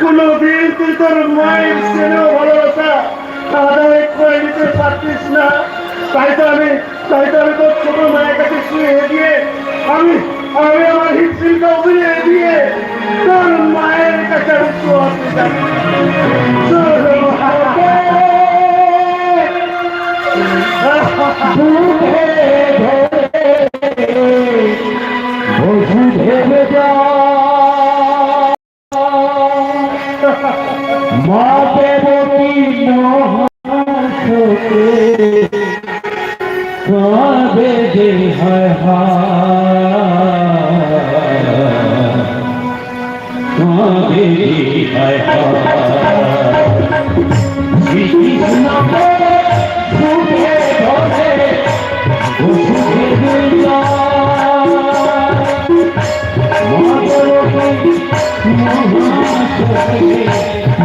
কোনোদিন তুই তোর মায়ের স্নেহ ভালোবাসা আদায় করে নিতে পারতিস না। তাই তো আমি তাই তো আমি তোর ছোট মায়ের কাছে শুয়ে দিয়ে আমি আমি আমার উড়িয়ে দিয়ে তোর মায়ের কাছে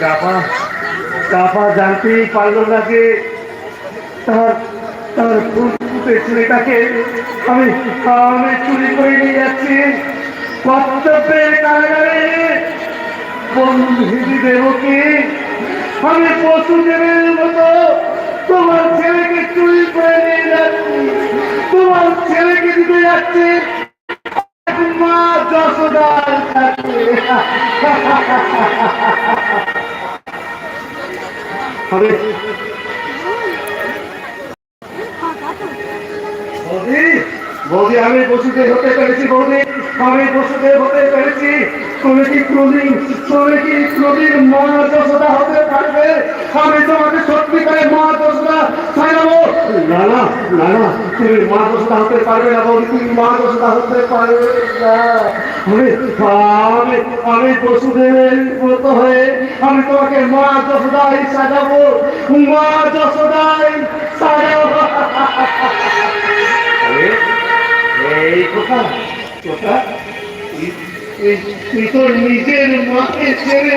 চাপা চাপা জানতেই পারল না যে তার তার ফুলফুটে ছেলেটাকে আমি আমি চুরি করে নিয়ে যাচ্ছি। কর্তব্যের কারাগারে বন্ধুদি দেবকে আমি পশু দেবের মতো তোমার ছেলেকে চুরি করে নিয়ে যাচ্ছি। তোমার ছেলেকে দিতে যাচ্ছি। হবে। বৌদি আমি পশুদের হতে পেরেছি, বৌদি। আমি পশুদের হতে পেরেছি। তুমি কি কোনদিন তুমি কি ক্রোধীর মা আমি তোমাকে সত্যি করে মা যশোদা ছাড়াবো না না না না, তুমি মা হতে পারবে না বৌদি তুমি মা হতে পারবে না। আমি আমি আমি পশুদের মতো হয়ে আমি তোমাকে সাজাবো সাজাবো। তুই- তোর নিজের মাকে ছেড়ে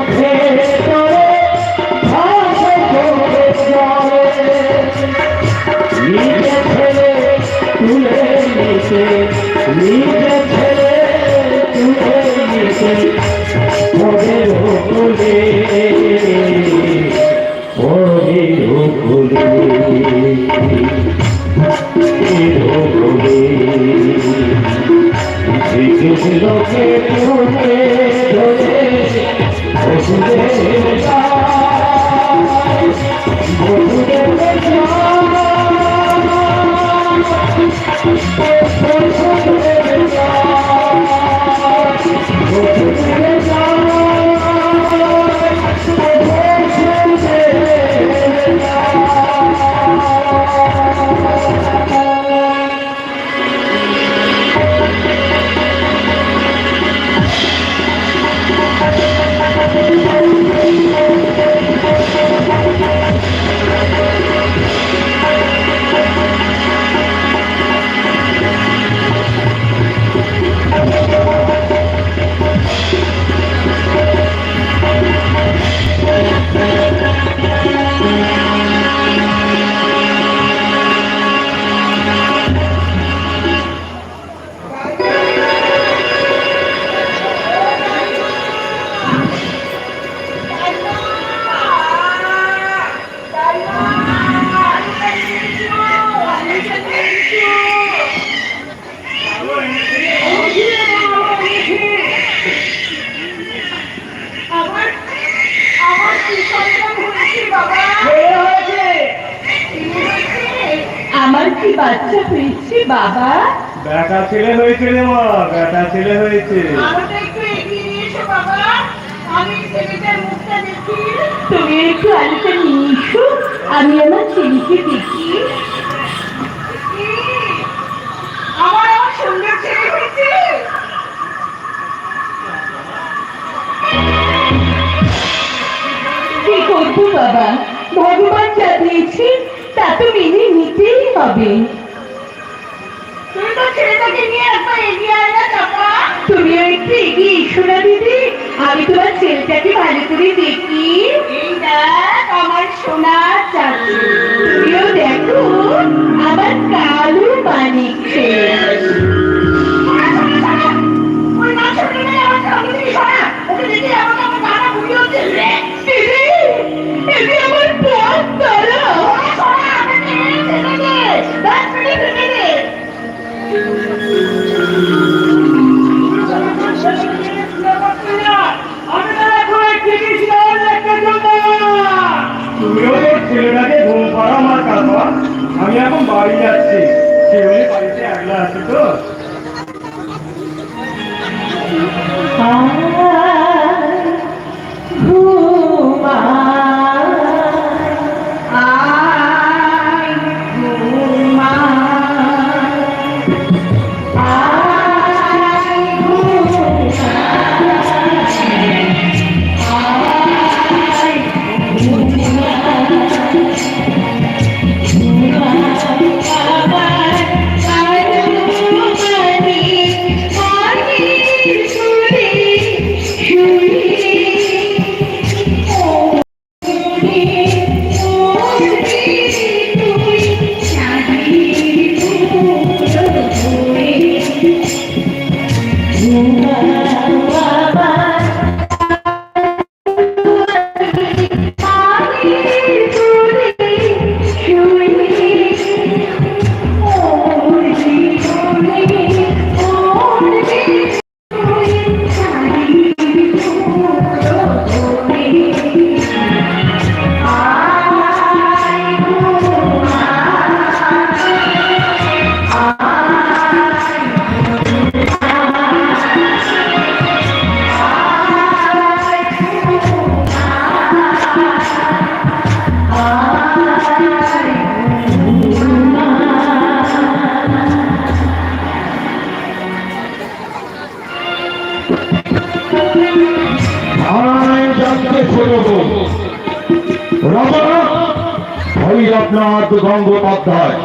বাবা। বেটা ছেলে হয়েছে রে মা বেটা ছেলে হয়েছে। আমাকে একটু এগিয়ে নিয়ে এসো বাবা। আমি ছেলেটার মুখটা দেখি। তুমি একটু আলোটা নিয়ে এসো আমি আমার ছেলেকে দেখি। কি? আমার আমার সুন্দর ছেলে হয়েছে? কি করব বাবা? ভগবান যা দিয়েছে তা তো মেনে নিতেই হবে। তুমি একটু এগিয়ে এসো না দিদি আমি তোমার ছেলেটাকে ভালো করে দেখি। আমার সোনা চাচু তুমিও দেখো আমার কালো মেয়ে আমার ওকে দেখে আমার হচ্ছে পথ ভৈরবনাথ গঙ্গোপাধ্যায়।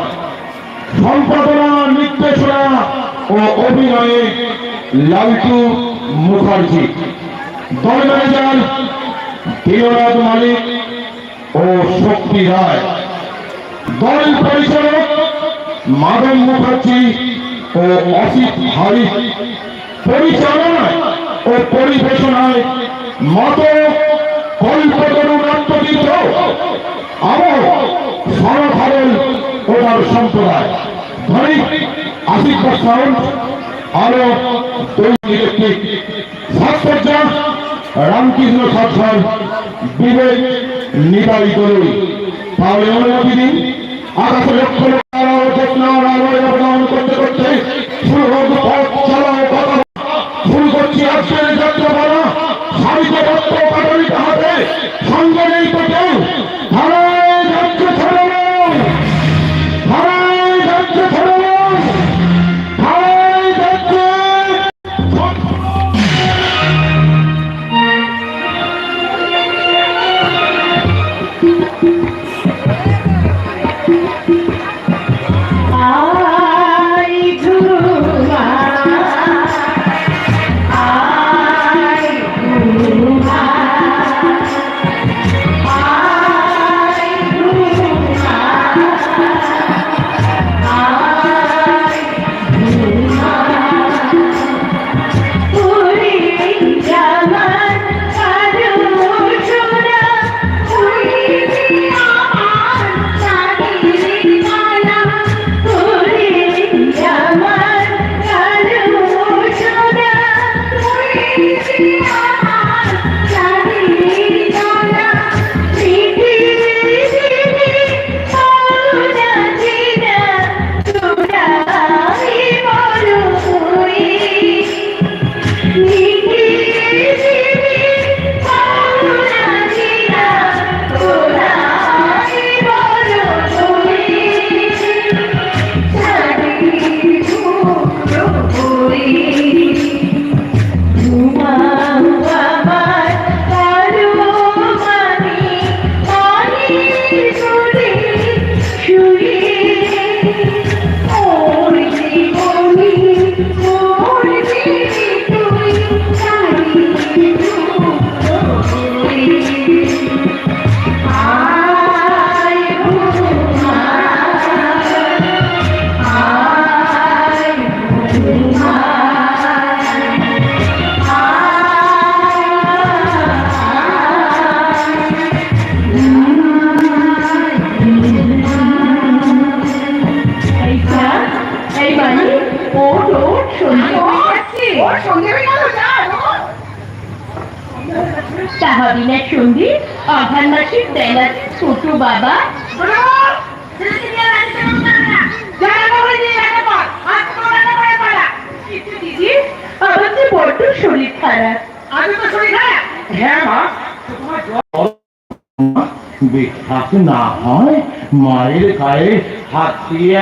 সম্পাদনা, নির্দেশনা ও অভিনয়ে লালটু মুখার্জি। দল ম্যানেজার দীননাথ মালিক ও শক্তি রায়। দল পরিচালক মাধব মুখার্জি ও অসিত হারিফ পরিচালনায় ও পরিবেশনায় মত কল্পতরু নাট্যচিত্র আমর সরভারল ও তার সম্প্রদায় ধনী সাউন্ড আলো তৈরি ইলেকট্রিক সাজসজ্জা রামকৃষ্ণ সরকার বিবেক নিবাই দলুই তাহলে অনুমতি দিন আকাশে করতে করতে শুরু হোক Música Hey, buddy. Oh, no. Show me. Oh, see. Oh, show me. তাহাবি না সন্ধি অঘান মাসের ছোট বাবা শোনো, ছেলেকে নিয়ে রাখতে পারবে না। যা রান্না করে দিয়ে রান্না কর। আর কোনো রান্না করে পারা। কিন্তু দিদি আমার যে বড্ড শরীর খারাপ আজও তো শরীর খারাপ। হ্যাঁ মা বিশ্বাস না হয় মায়ের গায়ে হাত দিয়ে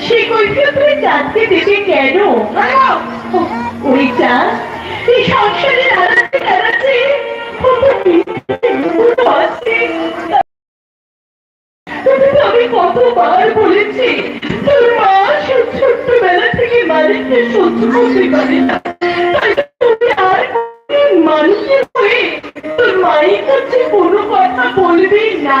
সেই কৈফিয়ত চাঁদকে দেবে কেন। ওই এই আমি কতবার বলেছি, তোর মা সে- ছোট্টবেলা থেকে মালিককে সহ্য করতে মানুষের হয়ে তোর মায়ের কাছে কোনো কথা বলবি না।